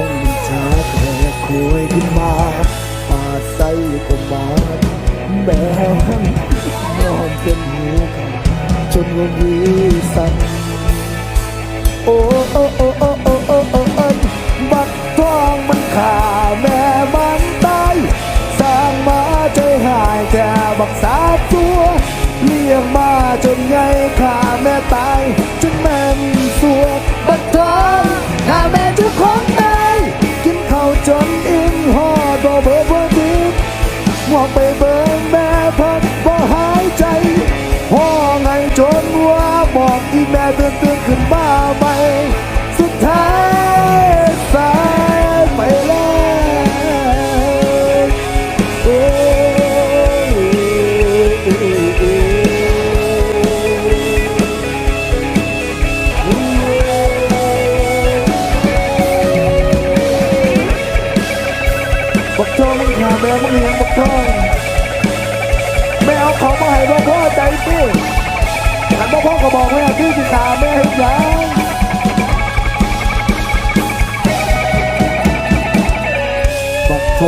งมันชาแต่คุยขึ้นมาปาใส่ก็มาแบงนอนเป็นหูกันจนว่าวีสั่นโอ้โอ้โอ้โอ้โอ้โอ้โอ้บักทองมันขาแม่มันตายสร้างมาใจหายแต่บักสาตัวเลี้ยง มองไปเบิ่งแม่พักบ่หายใจพ่อไงจนว่าบอกอีแม่เตือนเตือนขึ้นมาใหม่สุดท้ายสายไปแล้วโอ้บักทอมึงหาแม่มึงเลี้ยง ทองแม่เอาของมาให้หลวงพ่อใจสิขันพ่อพ่อก็บอกแม่ที่สิขาแม่ให้ยังบอกโท